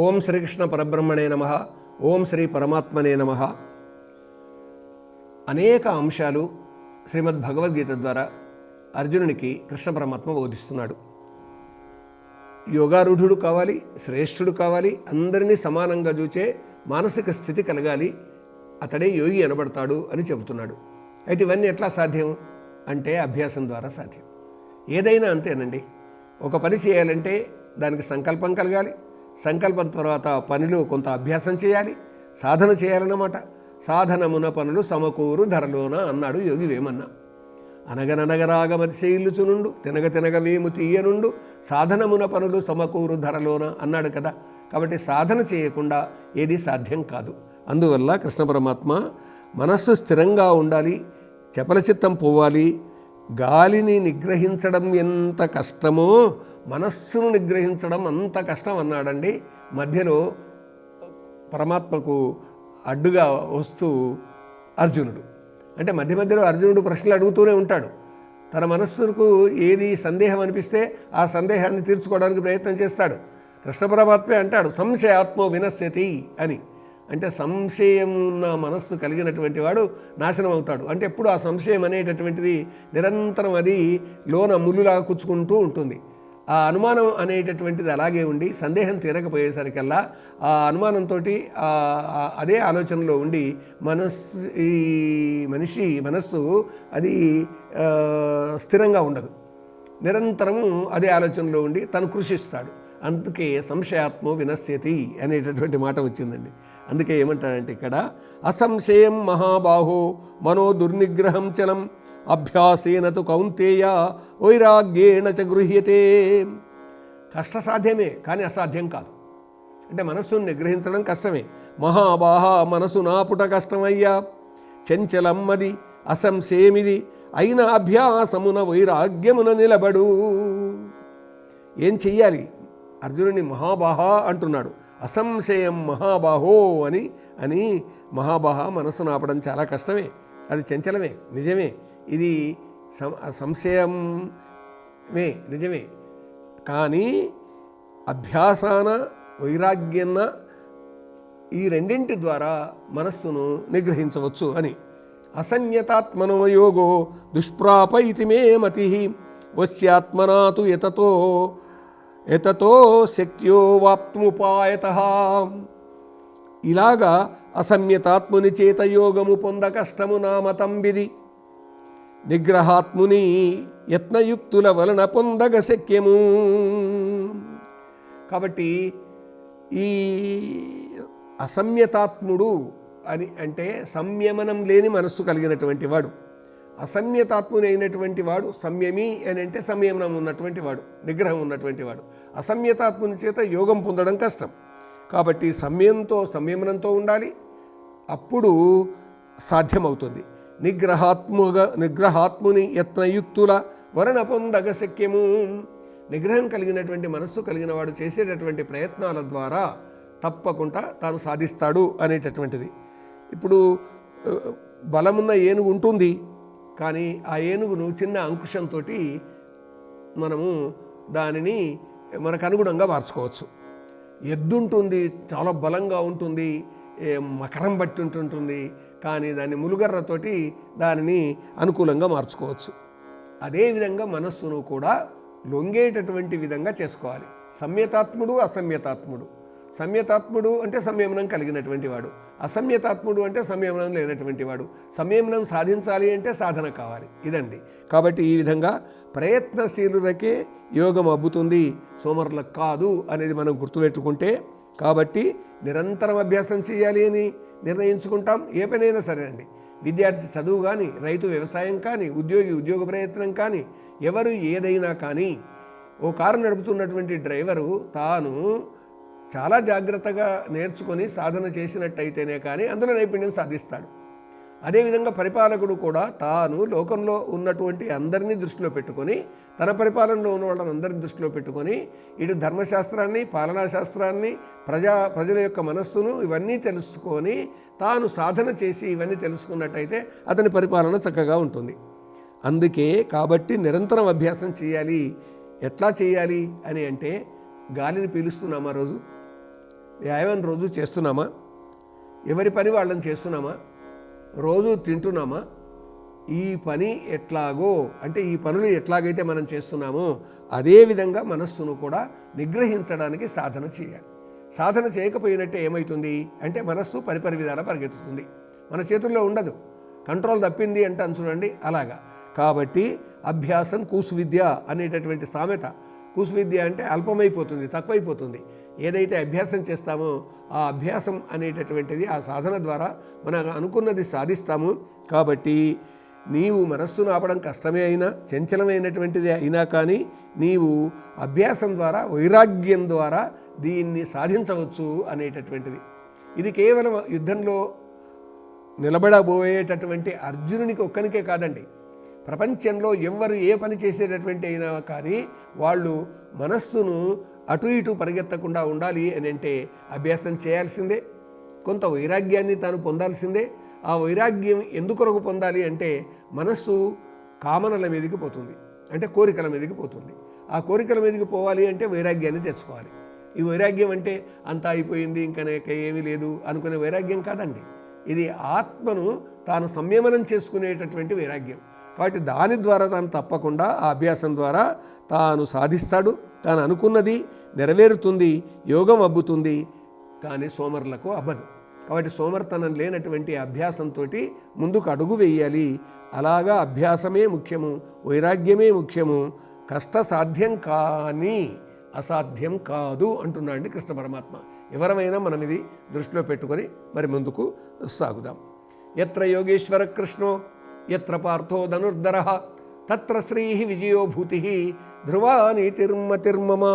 ఓం శ్రీకృష్ణ పరబ్రహ్మణే నమ ఓం శ్రీ పరమాత్మనే నమ. అనేక అంశాలు శ్రీమద్ భగవద్గీత ద్వారా అర్జునునికి కృష్ణ పరమాత్మ బోధిస్తున్నాడు. యోగారూఢుడు కావాలి శ్రేష్ఠుడు కావాలి అందరినీ సమానంగా చూచే మానసిక స్థితి కలగాలి అతడే యోగి అనబడతాడు అని చెబుతున్నాడు. అయితే ఇవన్నీ ఎట్లా సాధ్యం? అంటే అభ్యాసం ద్వారా సాధ్యం. ఏదైనా అంతేనండి. ఒక పని చేయాలంటే దానికి సంకల్పం కలగాలి సంకల్పం తర్వాత పనిలో కొంత అభ్యాసం చేయాలి సాధన చేయాలన్నమాట. సాధనమున పనులు సమకూరు ధరలోన అన్నాడు యోగి వేమన్నా. అనగననగరాగమతి శైలుచునుండు తినగ తినగ వేము తీయనుండు సాధనమున పనులు సమకూరు ధరలోన అన్నాడు కదా. కాబట్టి సాధన చేయకుండా ఏది సాధ్యం కాదు. అందువల్ల కృష్ణ పరమాత్మ మనస్సు స్థిరంగా ఉండాలి చపల చిత్తం పోవాలి గాలిని నిగ్రహించడం ఎంత కష్టమో మనస్సును నిగ్రహించడం అంత కష్టం అన్నాడండి. మధ్యలో పరమాత్మకు అడ్డుగా వస్తూ అర్జునుడు. అంటే మధ్య మధ్యలో అర్జునుడు ప్రశ్నలు అడుగుతూనే ఉంటాడు. తన మనస్సుకు ఏది సందేహం అనిపిస్తే ఆ సందేహాన్ని తీర్చుకోవడానికి ప్రయత్నం చేస్తాడు. కృష్ణ పరమాత్మే అంటాడు సంశయాత్మో వినశ్యతి అని. అంటే సంశయం ఉన్న మనస్సు కలిగినటువంటి వాడు నాశనం అవుతాడు. అంటే ఎప్పుడు ఆ సంశయం అనేటటువంటిది నిరంతరం అది లోన ముళ్ళులాగా కూర్చుకుంటూ ఉంటుంది. ఆ అనుమానం అనేటటువంటిది అలాగే ఉండి సందేహం తీరకపోయేసరికల్లా ఆ అనుమానంతో అదే ఆలోచనలో ఉండి మనస్సు ఈ మనిషి మనస్సు అది స్థిరంగా ఉండదు. నిరంతరము అదే ఆలోచనలో ఉండి తను కృషిస్తాడు. అందుకే సంశయాత్మో వినశ్యతి అనేటటువంటి మాట వచ్చిందండి. అందుకే ఏమంటాడంటే ఇక్కడ అసంశయం మహాబాహో మనో దుర్నిగ్రహం చలం అభ్యాసేనతు కౌంతేయ వైరాగ్యేణ చ గృహ్యతే. కష్టసాధ్యమే కానీ అసాధ్యం కాదు. అంటే మనస్సును నిగ్రహించడం కష్టమే. మహాబాహ మనసు నాపుట కష్టమయ్యా. చెంచలమ్మది అసంశయమిది అయిన అభ్యాసమున వైరాగ్యమున నిలబడు. ఏం చెయ్యాలి? అర్జునుని మహాబాహ అంటున్నాడు. అసంశయం మహాబాహో అని అని మహాబాహ మనస్సును ఆపడం చాలా కష్టమే. అది చంచలమే నిజమే. ఇది సంశయమే నిజమే. కానీ అభ్యాసాన వైరాగ్యన్న ఈ రెండింటి ద్వారా మనస్సును నిగ్రహించవచ్చు అని. అసన్యతాత్మనోయోగో దుష్ప్రాప ఇతి మే మతి వస్యాత్మనాతు యతతో ఎతతో శక్త్యో వాప్తుముపాయత. ఇలాగా అసమ్యతాత్ముని చేత యోగము పొంద కష్టము నా మతం విధి నిగ్రహాత్ముని యత్నయుక్తుల వలన పొందగ శక్యము. కాబట్టి ఈ అసమ్యతాత్ముడు అని అంటే సంయమనం లేని మనస్సు కలిగినటువంటి వాడు. అసమ్యతాత్ముని అయినటువంటి వాడు సంయమి అని అంటే సంయమనం ఉన్నటువంటి వాడు నిగ్రహం ఉన్నటువంటి వాడు. అసమ్యతాత్ముని చేత యోగం పొందడం కష్టం. కాబట్టి సమయంతో సంయమనంతో ఉండాలి. అప్పుడు సాధ్యమవుతుంది. నిగ్రహాత్ముగా నిగ్రహాత్ముని యత్నయుక్తుల వరణ పొందగ శక్యము. నిగ్రహం కలిగినటువంటి మనస్సు కలిగిన వాడు చేసేటటువంటి ప్రయత్నాల ద్వారా తప్పకుండా తాను సాధిస్తాడు అనేటటువంటిది. ఇప్పుడు బలమున్న ఏనుగు ఉంటుంది. కానీ ఆ ఏనుగును చిన్న అంకుశంతో మనము దానిని మనకు అనుగుణంగా మార్చుకోవచ్చు. ఎద్దు ఉంటుంది చాలా బలంగా ఉంటుంది మకరం బట్టి ఉంటుంటుంది కానీ దాన్ని ములుగర్రతోటి దానిని అనుకూలంగా మార్చుకోవచ్చు. అదేవిధంగా మనస్సును కూడా లొంగేటటువంటి విధంగా చేసుకోవాలి. సమ్యతాత్ముడు అసమ్యతాత్ముడు. సంయతాత్ముడు అంటే సంయమనం కలిగినటువంటి వాడు. అసంయతాత్ముడు అంటే సంయమనం లేనటువంటి వాడు. సంయమనం సాధించాలి అంటే సాధన కావాలి. ఇదండి. కాబట్టి ఈ విధంగా ప్రయత్నశీలులకే యోగం అబ్బుతుంది. సోమరులకు కాదు అనేది మనం గుర్తుపెట్టుకుంటే కాబట్టి నిరంతరం అభ్యాసం చేయాలి అని నిర్ణయించుకుంటాం. ఏ పనైనా సరే అండి. విద్యార్థి చదువు కానీ రైతు వ్యవసాయం కానీ ఉద్యోగి ఉద్యోగ ప్రయత్నం కానీ ఎవరు ఏదైనా కానీ ఓ కారు నడుపుతున్నటువంటి డ్రైవరు తాను చాలా జాగ్రత్తగా నేర్చుకొని సాధన చేసినట్టయితేనే కానీ అందులో నైపుణ్యం సాధిస్తాడు. అదేవిధంగా పరిపాలకుడు కూడా తాను లోకంలో ఉన్నటువంటి అందరినీ దృష్టిలో పెట్టుకొని తన పరిపాలనలో ఉన్న వాళ్ళని అందరిని దృష్టిలో పెట్టుకొని ఇటు ధర్మశాస్త్రాన్ని పాలనా శాస్త్రాన్ని ప్రజా ప్రజల యొక్క మనస్సును ఇవన్నీ తెలుసుకొని తాను సాధన చేసి ఇవన్నీ తెలుసుకున్నట్టయితే అతని పరిపాలన చక్కగా ఉంటుంది. అందుకే కాబట్టి నిరంతరం అభ్యాసం చేయాలి. ఎట్లా చేయాలి అని అంటే గాలిని పీలుస్తున్నామా ఆ రోజు. వ్యాయామం రోజు చేస్తున్నామా? ఎవరి పని వాళ్ళని చేస్తున్నామా? రోజు తింటున్నామా? ఈ పని ఎట్లాగో అంటే ఈ పనులు ఎట్లాగైతే మనం చేస్తున్నామో అదేవిధంగా మనస్సును కూడా నిగ్రహించడానికి సాధన చేయాలి. సాధన చేయకపోయినట్టే ఏమవుతుంది అంటే మనస్సు పరిపరి విధాల పరిగెత్తుతుంది. మన చేతుల్లో ఉండదు. కంట్రోల్ తప్పింది అంటే చూడండి అలాగా. కాబట్టి అభ్యాసం కూసు విద్య అనేటటువంటి సామెత కూసు విద్య అంటే అల్పమైపోతుంది తక్కువైపోతుంది. ఏదైతే అభ్యాసం చేస్తామో ఆ అభ్యాసం అనేటటువంటిది ఆ సాధన ద్వారా మనం అనుకున్నది సాధిస్తాము. కాబట్టి నీవు మనస్సును ఆపడం కష్టమే అయినా చంచలమైనటువంటిది అయినా కానీ నీవు అభ్యాసం ద్వారా వైరాగ్యం ద్వారా దీన్ని సాధించవచ్చు అనేటటువంటిది. ఇది కేవలం యుద్ధంలో నిలబడబోయేటటువంటి అర్జునునికి ఒక్కనికే కాదండి. ప్రపంచంలో ఎవ్వరు ఏ పని చేసేటటువంటి అయినా కానీ వాళ్ళు మనస్సును అటు ఇటు పరిగెత్తకుండా ఉండాలి అని అంటే అభ్యాసం చేయాల్సిందే. కొంత వైరాగ్యాన్ని తాను పొందాల్సిందే. ఆ వైరాగ్యం ఎందుకొరకు పొందాలి అంటే మనస్సు కామనల మీదకి పోతుంది. అంటే కోరికల మీదకి పోతుంది. ఆ కోరికల మీదకి పోవాలి అంటే వైరాగ్యాన్ని తెచ్చుకోవాలి. ఈ వైరాగ్యం అంటే అంతా అయిపోయింది ఇంకా ఏమీ లేదు అనుకునే వైరాగ్యం కాదండి. ఇది ఆత్మను తాను సంయమనం చేసుకునేటటువంటి వైరాగ్యం. కాబట్టి దాని ద్వారా తాను తప్పకుండా ఆ అభ్యాసం ద్వారా తాను సాధిస్తాడు. తాను అనుకున్నది నెరవేరుతుంది యోగం అబ్బుతుంది కానీ సోమరులకు అబ్బదు. కాబట్టి సోమర్తనం లేనటువంటి అభ్యాసంతో ముందుకు అడుగు వేయాలి. అలాగా అభ్యాసమే ముఖ్యము వైరాగ్యమే ముఖ్యము. కష్ట సాధ్యం కానీ అసాధ్యం కాదు అంటున్నాడండి కృష్ణ పరమాత్మ. ఎవరమైనా మనం ఇది దృష్టిలో పెట్టుకొని మరి ముందుకు సాగుదాం. ఎత్ర యోగేశ్వర కృష్ణో यत्र पार्थो धनुर्धरः तत्र श्रीः विजयो भूतिः ध्रुवा नीतिर्मतिर्ममा।